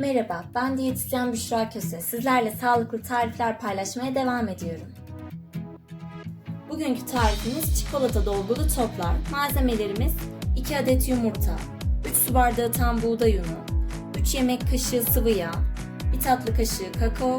Merhaba, ben diyetisyen Büşra Köse. Sizlerle sağlıklı tarifler paylaşmaya devam ediyorum. Bugünkü tarifimiz çikolata dolgulu toplar. Malzemelerimiz 2 adet yumurta, 3 su bardağı tam buğday unu, 3 yemek kaşığı sıvı yağ, 1 tatlı kaşığı kakao,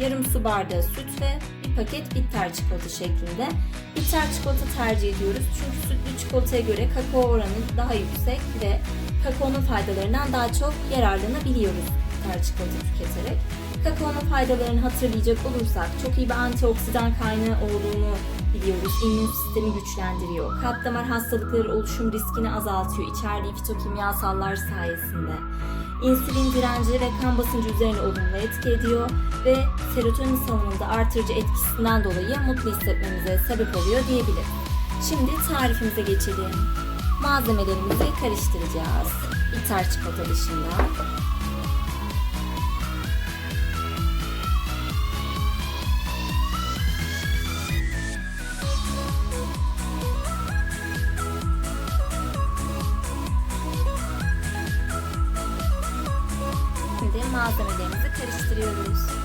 yarım su bardağı süt ve paket bitter çikolata şeklinde. Bitter çikolata tercih ediyoruz çünkü sütlü çikolataya göre kakao oranı daha yüksek ve kakaonun faydalarından daha çok yararlanabiliyoruz bitter çikolata tüketerek. Kakaonun faydalarını hatırlayacak olursak çok iyi bir antioksidan kaynağı olduğunu biliyoruz. İmmün sistemi güçlendiriyor. Kalp damar hastalıkları oluşum riskini azaltıyor içerdiği fitokimyasallar sayesinde. İnsülin direnci ve kan basıncı üzerine olumlu etki ediyor ve serotonin salınımında artırıcı etkisinden dolayı mutlu hissetmemize sebep oluyor diyebiliriz. Şimdi tarifimize geçelim. Malzemelerimizi karıştıracağız. Bitter çikolata dışında. Şimdi malzemelerimizi karıştırıyoruz.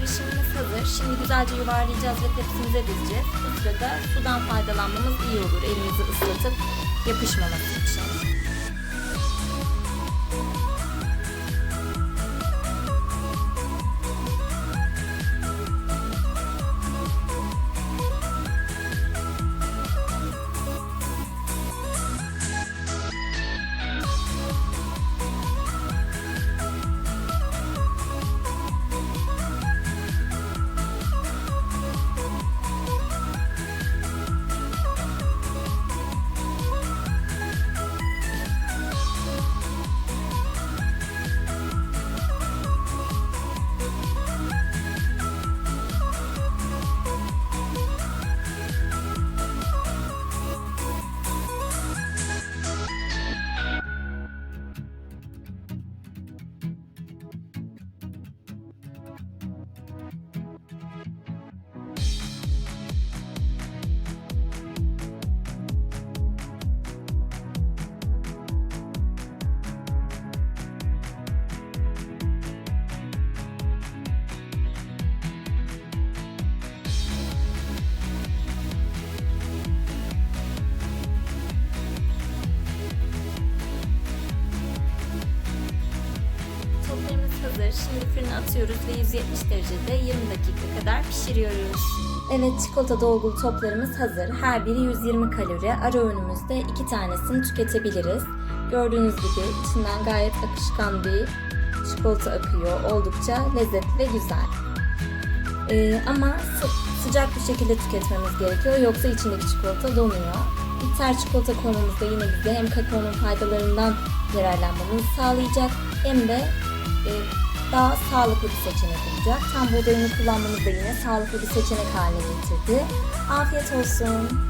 Karışımımız hazır. Şimdi güzelce yuvarlayacağız ve tepsimize dizeceğiz. Bu sırada sudan faydalanmamız iyi olur. Elimizi ıslatıp yapışmaması için. Hazır. Şimdi fırına atıyoruz ve 170 derecede 20 dakika kadar pişiriyoruz. Evet çikolata dolgulu toplarımız hazır. Her biri 120 kalori. Ara öğünümüzde iki tanesini tüketebiliriz. Gördüğünüz gibi içinden gayet akışkan bir çikolata akıyor. Oldukça lezzetli ve güzel. Ee, ama sı- sıcak bir şekilde tüketmemiz gerekiyor. Yoksa içindeki çikolata donuyor. Bitter çikolata konumuzda yine bize hem kakaonun faydalarından yararlanmamızı sağlayacak hem de daha sağlıklı bir seçenek olacak. Tam buğdayını kullanmamız da yine sağlıklı bir seçenek haline getirdi. Afiyet olsun.